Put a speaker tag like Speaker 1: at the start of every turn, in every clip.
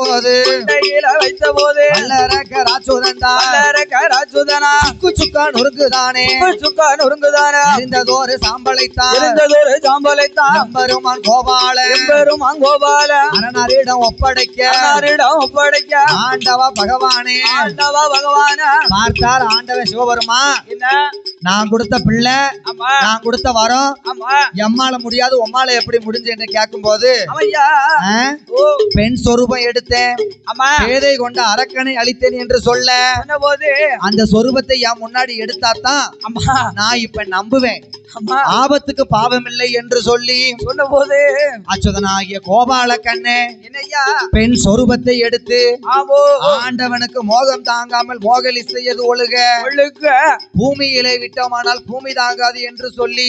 Speaker 1: போது
Speaker 2: கையில வைத்த போது
Speaker 1: வல்லரக்க ராச்சுதண்டா
Speaker 2: ராஜுதனா
Speaker 1: சுக்கு சுக்கா நொறுக்குதானே.
Speaker 2: சுக்கா நொறுங்குதானா
Speaker 1: இருந்ததோரு சாம்பலைத்தான்.
Speaker 2: இருந்ததொரு சாம்பலைத்தான்.
Speaker 1: நம்பருமான் கோபால.
Speaker 2: பெரும் கோபால.
Speaker 1: அரணரிடம் ஒப்படைக்க.
Speaker 2: ஒப்படைக்க.
Speaker 1: ஆண்டவா பகவானே.
Speaker 2: ஆண்டவா பகவான.
Speaker 1: பார்த்தார் ஆண்டவன் சிவபெருமா? நான் கொடுத்த பிள்ளை நான் கொடுத்த வரம் எம்மால முடியாது உம்மால எப்படி முடிஞ்சு என்று கேட்கும் போது பெண் சொரூபம் எடுத்தேன்
Speaker 2: ஆமா
Speaker 1: பேதை கொண்ட அரக்கனை அளித்தேன் என்று சொல்ல
Speaker 2: போது
Speaker 1: அந்த சொரூபத்தை என் முன்னாடி எடுத்தாதான்
Speaker 2: அம்மா
Speaker 1: நான் இப்ப நம்புவேன். ஆபத்துக்கு பாவமில்லை என்று சொல்லி
Speaker 2: சொன்ன போது
Speaker 1: அச்சுதனாகிய கோபால கண்ணே
Speaker 2: என்னையா?
Speaker 1: பெண் சொரூபத்தை எடுத்து ஆண்டவனுக்கு மோகம் தாங்காமல் மோகலி செய்யது ஒழுக.
Speaker 2: ஒழுக்க
Speaker 1: பூமியிலே விட்டோமானால் பூமி தாங்காது என்று சொல்லி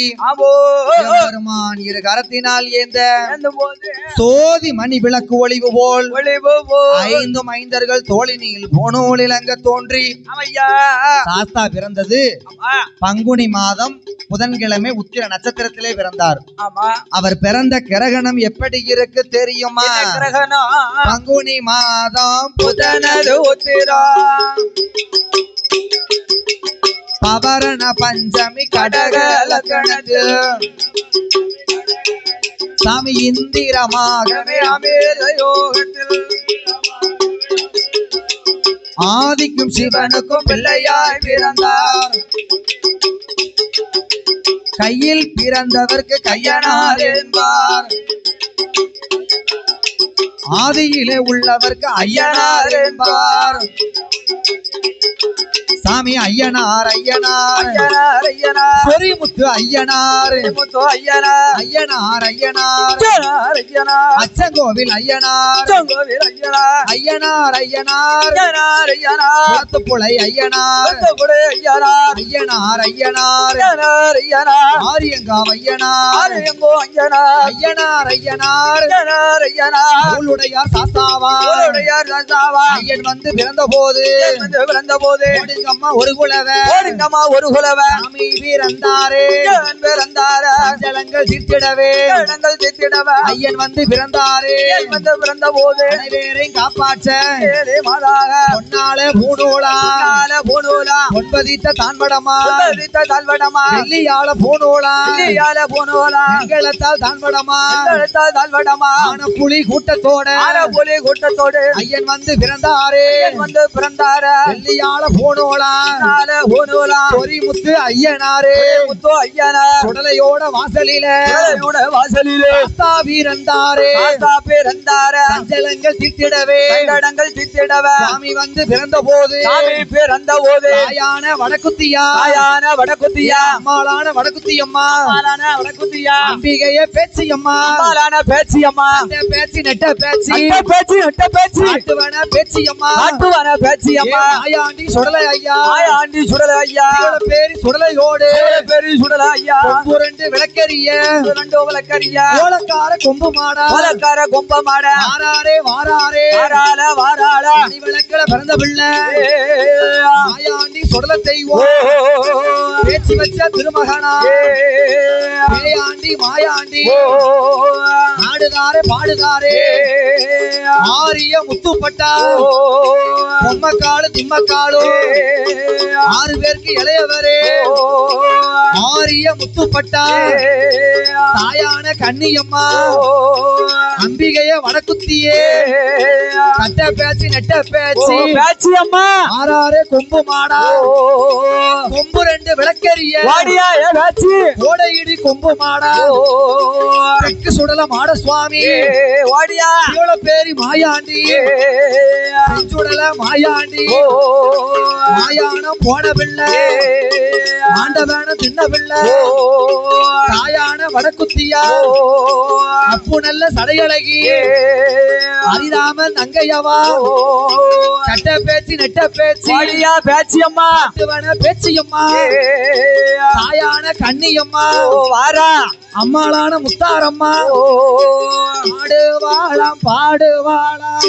Speaker 1: பெருமான் இரு கரத்தினால் ஏந்த சோதி மணி விளக்கு ஒளிவு போல்
Speaker 2: ஒளிவு போ
Speaker 1: ஐந்தும் ஐந்தர்கள் தோழினியில் போனோலில் அங்க தோன்றி சாஸ்தா பிறந்தது பங்குனி மாதம் புதன்கிழமை. உத்திர நட்சத்திரத்திலே பிறந்தார்.
Speaker 2: ஆமா.
Speaker 1: அவர் பிறந்த கிரகணம் எப்படி இருக்கு தெரியுமா?
Speaker 2: கிரகணம்?
Speaker 1: பங்குனி மாதம்
Speaker 2: புதனது உத்திரா.
Speaker 1: பவரண பஞ்சமி கடக லக்கணத்தில் சாமி இந்திரமாகவே
Speaker 2: அமேத யோகத்தில்.
Speaker 1: ஆதிக்கும் சிவனுக்கும் பிள்ளையாய் பிறந்தார். கையில் பிறந்தவர்க்கு கையனார் என்பார். ஆதியிலே உள்ளவர்க்கு ஐயனார் என்பார். சாமி ஐயனார் ஐயனார்
Speaker 2: ஐயனார் ஐயனார்
Speaker 1: பொறிமுத்து ஐயனார்
Speaker 2: முத்து ஐயனார்
Speaker 1: ஐயனார் ஐயனார்
Speaker 2: ஐயனார்
Speaker 1: அச்சங்கோவில் ஐயனார்
Speaker 2: அச்சங்கோவில் ஐயனார்
Speaker 1: ஐயனார் ஐயனார்
Speaker 2: ஐயனார் ஐயனார்
Speaker 1: குளத்துப்புழை ஐயனார்
Speaker 2: அத்தகுடை ஐயனார்
Speaker 1: ஐயனார் ஐயனார்
Speaker 2: ஐயனார் ஐயனார்
Speaker 1: ஆரியங்காவ் ஐயனார்
Speaker 2: ஆரியங்கோ ஐயனார்
Speaker 1: ஐயனார் ஐயனார்
Speaker 2: ஐயனார் ஐயனார்
Speaker 1: அவளுடையார் சாஸ்தாவா
Speaker 2: உடையார் ராஜாவா
Speaker 1: ஐயன் வந்து பிறந்த போது
Speaker 2: வந்து பிறந்த போது
Speaker 1: ஓடுங்கம்மா ஒரு குலவ.
Speaker 2: ஓடுங்கம்மா ஒரு குலவ.
Speaker 1: சாமி பிறந்தாரே.
Speaker 2: பிறந்தார.
Speaker 1: சஞ்சலங்கள் தீர்த்திடவே
Speaker 2: இடங்கள் தித்திடவ
Speaker 1: ஐயன் வந்து பிறந்தாரே.
Speaker 2: வந்து பிறந்த போது
Speaker 1: அனைவரையும் காப்பாற்ற.
Speaker 2: மாதாக.
Speaker 1: பொன்னால பூணூலா.
Speaker 2: பூணூலா.
Speaker 1: பொன்பதித்த தான்படமா
Speaker 2: உபதித்த தாழ்வடமா
Speaker 1: வெள்ளியால பூணூலா.
Speaker 2: இல்லையால பூணூலா.
Speaker 1: வெங்கலத்தால் தான்படமா
Speaker 2: எழுத்தால் தாழ்வடமா
Speaker 1: ஆன புலி கூட்டத்தோட.
Speaker 2: ஆன புலி கூட்டத்தோடு.
Speaker 1: ஐயன் வந்து பிறந்தாரே.
Speaker 2: வந்து பிறந்தார.
Speaker 1: வெள்ளியால பூணூலா. பொறிமுத்து ஐயனாரே.
Speaker 2: முத்து ஐயனா
Speaker 1: சுடலையோட வாசலில.
Speaker 2: ஏழையோட வாசலிலே.
Speaker 1: ஆஸ்தா வீரந்தாரே.
Speaker 2: ஆத்தா பிறந்தார
Speaker 1: சஞ்சலங்கள் தீர்த்திடவே.
Speaker 2: சங்கடங்கள் தித்திடவ
Speaker 1: சாமி வந்து பிறந்த போது
Speaker 2: சாமி பிறந்த போது
Speaker 1: தாயான வடக்குத்தியா.
Speaker 2: தாயான வடக்குத்தியா.
Speaker 1: அம்மாளான வடக்குத்தியம்மா.
Speaker 2: அம்மாளான வடக்குத்தியா.
Speaker 1: அம்பிகைய பேச்சியம்மா.
Speaker 2: அம்மாளான பேச்சியம்மா.
Speaker 1: அந்த பேச்சு நெட்ட பேச்சு.
Speaker 2: பேச்சு அட்ட பேச்சு.
Speaker 1: ஆட்டுவன பேச்சியம்மா.
Speaker 2: ஆட்டுவான பேச்சியம்மா.
Speaker 1: ஏ மாயாண்டி சுடலை ஐயா
Speaker 2: ஆண்டி சுடல ஐயா
Speaker 1: பேரு சுடலையோடு
Speaker 2: பெரிய சுடல ஐயா
Speaker 1: புரண்டு விளக்கரிய
Speaker 2: ரெண்டு விளக்கரியா
Speaker 1: கோலக்கார கொம்பு மாடா
Speaker 2: கோலக்கார கொம்ப மாட
Speaker 1: வாராரே வாராரே
Speaker 2: வாராள வாராள
Speaker 1: மணி விளக்கில பிறந்த பிள்ளை மாயாண்டி சுடல தெய்வம் பேச்சு வச்ச திருமகனா பேயாண்டி மாயாண்டி ஆடுதாரே பாடுதாரே ஆரிய முத்துப்பட்டா பொம்மக்காடு திம்மக்காடு ஆறு பேருக்கு இளையவரே. ஆரிய முத்துப்பட்டா தாயான கன்னியம்மா அம்பிகைய வடக்குத்தியே கட்ட பேச்சு நெட்ட பேச்சு
Speaker 2: பேச்சு அம்மா.
Speaker 1: ஆறாறு கொம்பு மாடா. கொம்பு ரெண்டு விளக்கரிய
Speaker 2: வாடியா ஏ பேச்சு.
Speaker 1: கோடையிடி கொம்பு மாடா. தெற்கு சுடல மாட சுவாமி
Speaker 2: வாடியா.
Speaker 1: இவ்வளோ பேரி மாயாண்டி சுடல மாயாண்டி. மாயானம் போன பிள்ளை ஆண்டவன தின்ன பிள்ளை தாயான வடக்குத்தியா அப்பு நல்ல சடையழகி அரிராமன் நங்கையவா கட்ட பேச்சு நெட்ட பேச்சு.
Speaker 2: வாடியா பேச்சு அம்மா
Speaker 1: ஆட்டுவன பேச்சியம்மா தாயான கண்ணியம்மா.
Speaker 2: வாரா.
Speaker 1: அம்மாளான முத்தாரம்மா. பாடு வாழாம் பாடு வாழாம்.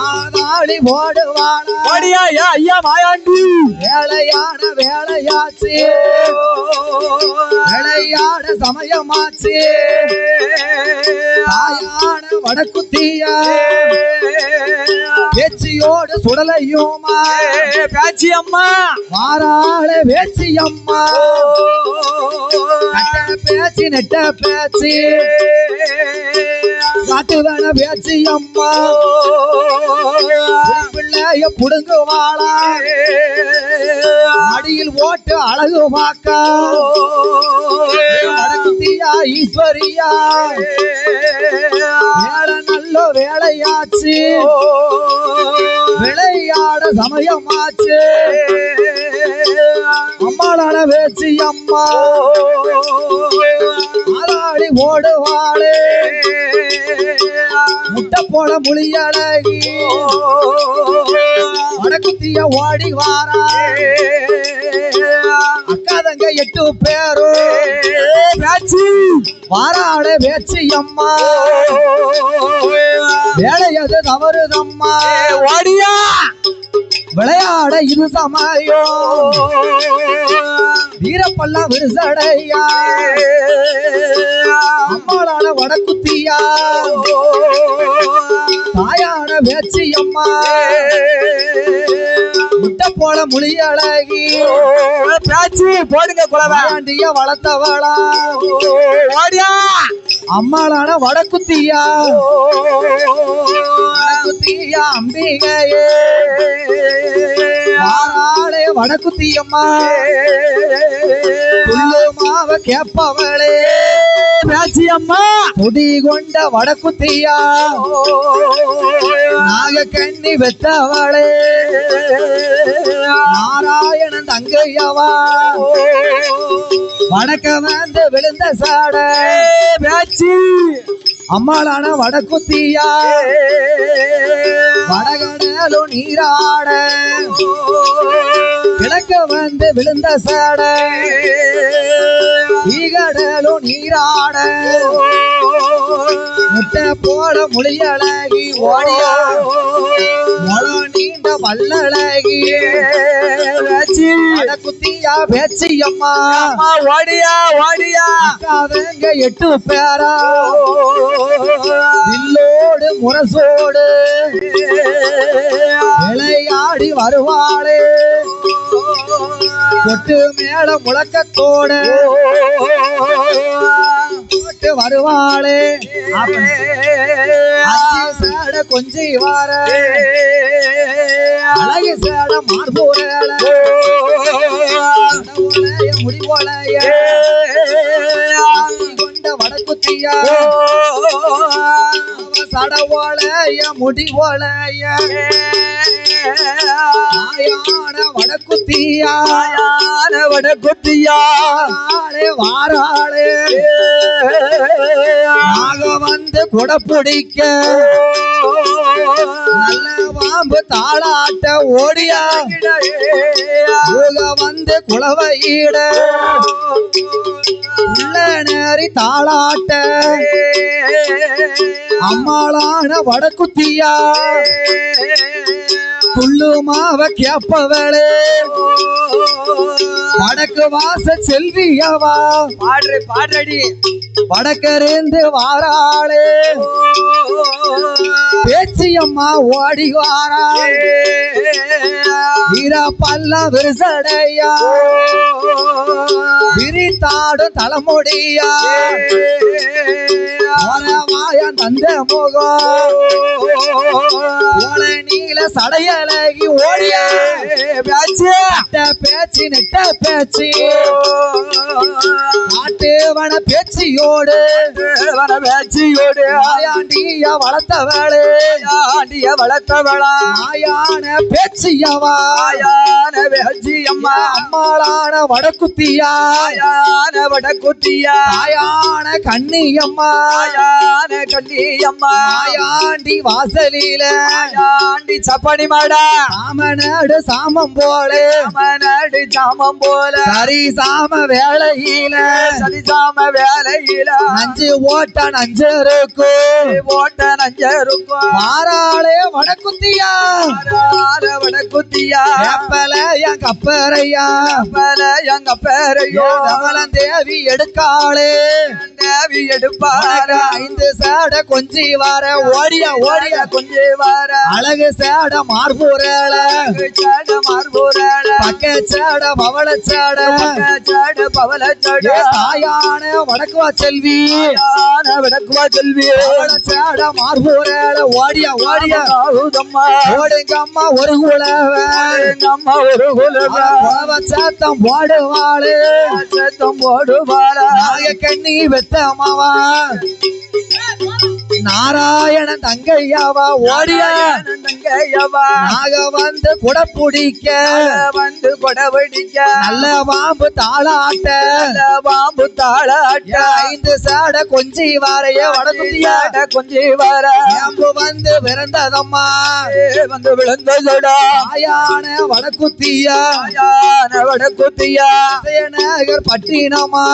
Speaker 1: ஆனாள் ஓடுவானா
Speaker 2: ஓடியா ஏ ஐயா மாயாண்டி
Speaker 1: வேலையான வேலையாச்சு. விளையாட சமயமாச்சு. தாயான வடக்குத்தியா பேச்சியோடு சுடலையுமா?
Speaker 2: பேச்சி அம்மா
Speaker 1: வாராள வேச்சி அம்மா நட்ட பேச்சு நெட்ட பேச்சு. காட்டு வேண பேச்சு அம்மா பிள்ளைய புடுங்குவாளா? மடியில் ஓட்டு அழகு வாக்கா ஈஸ்வரியா வேற நல்ல வேலையாச்சு விளையாட சமயமாச்சு. அம்மாளான வேச்சி அம்மா. ஆளாடி ஓடுவாளே. முட்டை போல முழியழகி வடக்குத்திய ஓடி வாரா அக்கா தங்க எட்டு பேரும்.
Speaker 2: பேச்சி
Speaker 1: வாராட வேச்சி அம்மா வேலையது தவறுதம்மா.
Speaker 2: ஓடியா.
Speaker 1: விளையாட இது சமயம் வீரப்பல்லா விருசடையா. அம்மாளான வடக்குத்தியா. தாயான வேச்சி அம்மா முட்டை போல முழியழகி
Speaker 2: பேச்சி போடுங்க குலவை
Speaker 1: வாண்டிய வளர்த்தவளா.
Speaker 2: ஓடியா.
Speaker 1: அம்மாளான வடக்குத்தியா? வடக்குத்தியா அம்பிகையே? யாராளே வடக்குத்தியம்மா? புல்லு மாவ கேப்பவளே?
Speaker 2: அம்மா
Speaker 1: முடி கொண்ட வடக்குத்தியா? நாக கண்ணி வெத்தவளே? நாராயணன் தங்கையவா? வடக்க வந்து விழுந்த சாட.
Speaker 2: பேச்சி.
Speaker 1: அம்மாளான வடக்குத்தியா. வடகடலும் நீராட. கிழக்க வந்து விழுந்த சாட. ஈகடலும் நீராட. முட்டை போல முழியழகி ஓடியா. மொளம் நீண்ட வல்லழகி
Speaker 2: பேச்சி
Speaker 1: வடக்குத்தியா பேச்சி அம்மா
Speaker 2: அம்மா ஓடியா ஓடியா
Speaker 1: அக்காதங்க எட்டு பேரா. வில்லோடு முரசோடு. விளையாடி வருவாளே. கொட்டு மேல முழக்கத்தோடு. போட்டு வருவாளே. சேட கொஞ்சி வார. அழகு சேட மார்போல முடிவோலைய கொண்ட சடவோலைய முடிவோலைய ஆயான வடக்குத்தியா.
Speaker 2: வடக்குத்தியா
Speaker 1: வாராளே. வாராளே நாக வந்து குட பிடிக்க நல்ல பாம்பு தாளாட்ட ஓடியா? ஊக வந்து குளவையிட உள்ள நேரி தாளாட்ட. அம்மாளான வடக்குத்தியா? துள்ளு மாவ கேப்பவளே. வடக்கு வாச செல்வியவா.
Speaker 2: பாடுற பாடுறடி.
Speaker 1: வடக்கறிந்து வாராளே. பேச்சியம்மா ஓடி வாரா வீரா பல்ல விரிசடையா. விரித்தாடும் தலைமுடியா. வாயன் தந்த முகம். நீல சடையழகி ஓடியா?
Speaker 2: பேச்சு
Speaker 1: நெட்ட பேச்சு நெட்ட பேச்சு. காட்டுவன பேச்சியோடு
Speaker 2: வர பேச்சியோடு.
Speaker 1: ஆயாண்டிய வளர்த்தவளே.
Speaker 2: ஆண்டிய வளர்த்தவளா.
Speaker 1: ஆயான பேச்சியவா.
Speaker 2: ஆயான பேச்சி அம்மா
Speaker 1: அம்மாளான வடக்குத்தியா
Speaker 2: ஆயான வடக்குட்டியா.
Speaker 1: ஆயான கண்ணியம்மா.
Speaker 2: ஆயான கண்ணி அம்மா
Speaker 1: ஆயாண்டி வாசலில.
Speaker 2: ஆயாண்டி சப்பனி மாடா
Speaker 1: சாமநாடு சாமம் போல.
Speaker 2: ராமநாடு சாமம் போல.
Speaker 1: சரி சாம வேலையில
Speaker 2: சதிசாம வேலையில
Speaker 1: நஞ்சு ஓட்ட நஞ்சு இருக்கும்
Speaker 2: ஓட்ட நஞ்சருக்கும்
Speaker 1: மாறாளே வடக்குத்தியா.
Speaker 2: வட குத்தியா
Speaker 1: வேப்பல என் கப்பரையா
Speaker 2: பல எங்க பேரையோ
Speaker 1: கமலம் தேவி எடுக்காளே.
Speaker 2: தேவி எடுப்பார
Speaker 1: ஐந்து சேட கொஞ்சி வர. ஓடியா ஓடியா.
Speaker 2: கொஞ்சே வார.
Speaker 1: அழகு சேட மார்புரல
Speaker 2: சாட மார்பூராட
Speaker 1: பக்க சேட பவள சேட.
Speaker 2: சாட பவல சாட.
Speaker 1: தாயான வடக்குவா செல்வி.
Speaker 2: விடக்குவா செல்வி.
Speaker 1: பவள சேட மார்புரல ஓடியா ஓடியா.
Speaker 2: ஆகுதம்மா.
Speaker 1: ஓடுங்க அம்மா ஒரு குலவ.
Speaker 2: அம்மா ஒரு குலவ.
Speaker 1: சேத்தம் போடுவாளு.
Speaker 2: சத்தம் போடுவாரா
Speaker 1: நாக கண்ணி வெத்தமாவா நாராயணன் தங்கையாவா? ஓடியா?
Speaker 2: தங்கையவா?
Speaker 1: நாக வந்து குடப்புடிக்க
Speaker 2: வந்து கொடவடிக்க
Speaker 1: நல்ல பாம்பு தாளாட்ட.
Speaker 2: நல்ல பாம்பு தாளாட்ட.
Speaker 1: ஐந்து சாட கொஞ்சி வாரைய வடகுத்தியா
Speaker 2: ஆட கொஞ்சி வர.
Speaker 1: ஏம்பு வந்து பிறந்ததம்மா
Speaker 2: வந்து விழுந்ததடா.
Speaker 1: ஆயான வடக்குத்தியா
Speaker 2: யான வட குத்தியா
Speaker 1: நகர் பட்டினமா?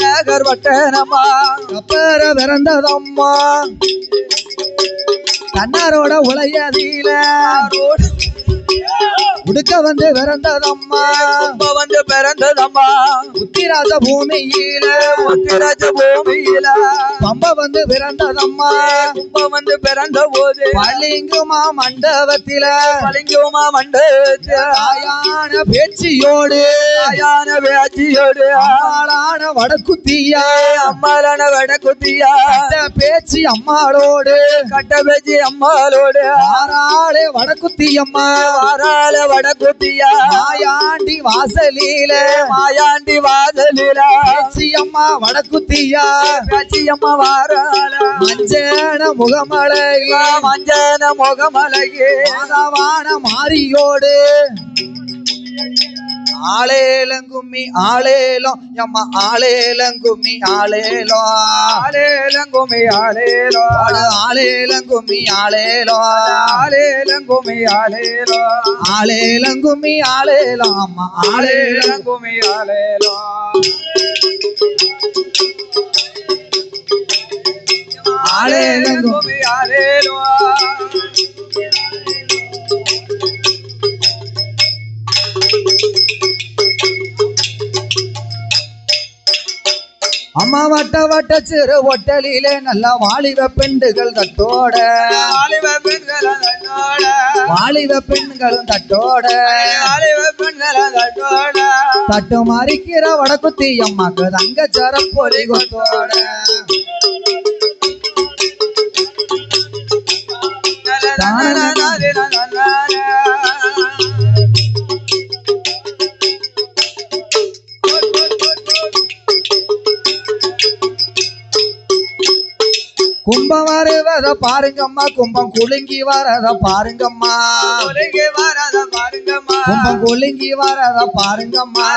Speaker 2: நகர் வட்டனமா
Speaker 1: கப்பர பிறந்ததம்மா கண்ணாரோட உளையதில உடுக்க வந்து பிறந்ததம்மா.
Speaker 2: வந்து பிறந்ததம்மா
Speaker 1: உத்திராச பூமியில.
Speaker 2: உத்திராஜ பூமியில.
Speaker 1: பம்ப வந்து பிறந்ததம்மா.
Speaker 2: கும்ப வந்து பிறந்த போது
Speaker 1: பளிங்குமா மண்டபத்தில.
Speaker 2: பளிங்குமா மண்டலத்தில்
Speaker 1: தாயான பேச்சியோடு.
Speaker 2: தாயான வேட்டியோடு
Speaker 1: ஆளான வடக்குத்தியா
Speaker 2: அம்மாளான
Speaker 1: வடக்குத்தியா. பேச்சு அம்மாளோடு
Speaker 2: கட்ட பேச்சு அம்மாளோடு.
Speaker 1: ஆறாளே வடக்குத்தி அம்மா.
Speaker 2: ஆறாள வடக்குத்தியா.
Speaker 1: மாயாண்டி வாசலில
Speaker 2: மாயாண்டி வாசலில.
Speaker 1: பேச்சி அம்மா வடக்குத்தியா.
Speaker 2: பேச்சி அம்மா வாராள.
Speaker 1: மஞ்சன முகமழகி
Speaker 2: மஞ்சன முகமலையே
Speaker 1: மாதவான மாரியோடு ஆளேலங்கும்மி ஆளேலம் எம்மா ஆளேலங்கும்மி ஆளேலோ
Speaker 2: ஆலேலங்குமி ஆலேலோ
Speaker 1: ஆளு ஆளேலங்கும்மி ஆளேலோ
Speaker 2: ஆலேலங்குமி ஆலேலோ
Speaker 1: ஆளேலங்கும்மி ஆளேலம் அம்மா ஆளேலம்
Speaker 2: ஆலேலங்குமி ஆலேலோ
Speaker 1: ஆளேலங்கும்
Speaker 2: ஆலேலங்குமி ஆலேலோ
Speaker 1: அம்மா வட்ட வட்ட சிறு ஒட்டலிலே நல்ல வாலிப பெண்டுகள் தட்டோட
Speaker 2: ஆலிவ பெண்கள தன்னோட
Speaker 1: வாலிப பெண்களும் தட்டோட
Speaker 2: ஆலிவ பெண்கள தன்னோட
Speaker 1: தட்டு மறிக்கிற வடக்குத்தி அம்மாக்கு தங்க சர கொத்தோட கும்பம் வருவத பாருங்கம்மா. கும்பம் குலுங்கி வரத பாருங்கம்மா.
Speaker 2: உலகே வாராத பாருங்கம்மா.
Speaker 1: கும்பம் குலுங்கி வரத பாருங்கம்மா.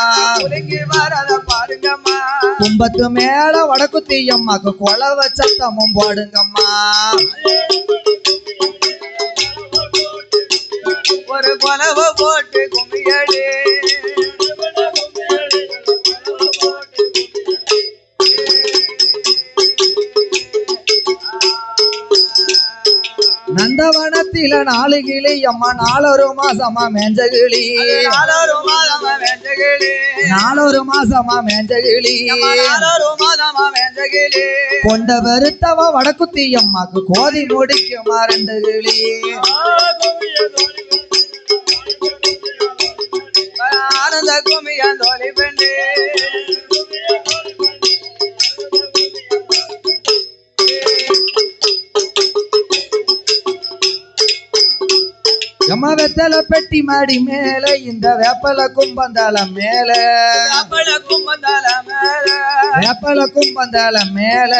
Speaker 2: உலகே வாராத பாருங்கம்மா.
Speaker 1: கும்பத்து மேல வடக்குத்தி அம்மாக்கு கொலவ சத்தமும் போடுங்கம்மா.
Speaker 2: ஒரு கொலவ போட்டு கும்மியடி
Speaker 1: நந்தவனத்தில நாலு கிளி அம்மா நாலொரு மாசமா மேஞ்சகிளி.
Speaker 2: நாலொரு மாதமா வெஞ்சகிளி
Speaker 1: நாலொரு மாசமா மேஞ்சகிளி.
Speaker 2: நாலொரு மாதமா வெஞ்சகிளி
Speaker 1: கொண்ட வெறுத்தவ வடக்குத்தி அம்மாக்கு கோதி முடிக்குமா ரெண்டு கிளி
Speaker 2: ஆனந்த குமியன்
Speaker 1: எம்ம வெத்தல பெட்டி மாடி மேல இந்த வேப்பல கும்பந்தால மேல.
Speaker 2: கப்பல கும்பந்தால மேல.
Speaker 1: வேப்பல கும்பந்தால மேல.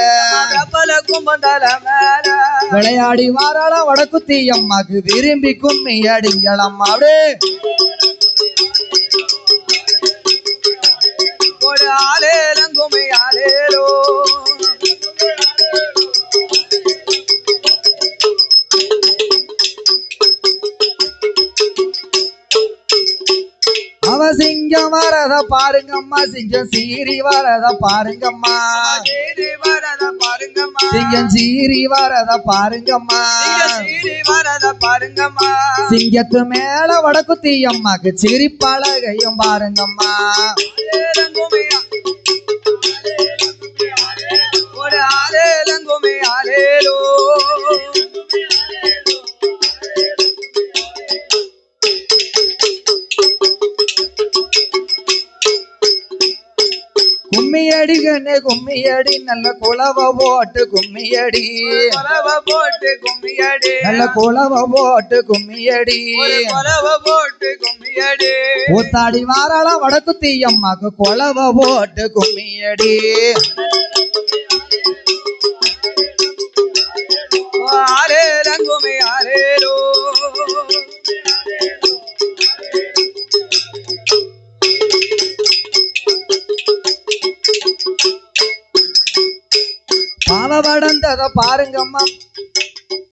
Speaker 2: கப்பல கும்பந்தால மேல.
Speaker 1: விளையாடி வாராள வடக்குத்தி அம்மாக்கு விரும்பி கும்மி அடிங்களம்மா அப்படியே
Speaker 2: ஒரு ஆலேலங்குமி ஆலேலோ
Speaker 1: அவ சிங்கம் வரத பாருங்கம்மா. சிங்கம் சீறி வரத பாருங்கம்மா.
Speaker 2: சீரி வரத பாருங்கம்மா.
Speaker 1: சிங்கம் சீறி வரத பாருங்கம்மா.
Speaker 2: சீரி வரத பாருங்கம்மா.
Speaker 1: சிங்கத்து மேல வடக்குத்தி அம்மாக்கு சிரிப்பழகையும் பாருங்கம்மா.
Speaker 2: ஒரு ஆலேலங்குமே ஆலேலோ
Speaker 1: கும்மியடி கண்ணு கும்மியடி நல்ல குளவ போட்டு கும்மியடி.
Speaker 2: கொலவ போட்டு கும்மியடி.
Speaker 1: நல்ல குளவ போட்டு கும்மியடி.
Speaker 2: கொலவ போட்டு கும்மியடி.
Speaker 1: ஊத்தாடி வாராளம் வடக்குத்தி அம்மாக்கு குளவ போட்டு கும்மியடி.
Speaker 2: ஆலேலங்குமே ஆலேலோ
Speaker 1: பாவ மாவடந்தத பாருங்கம்மா.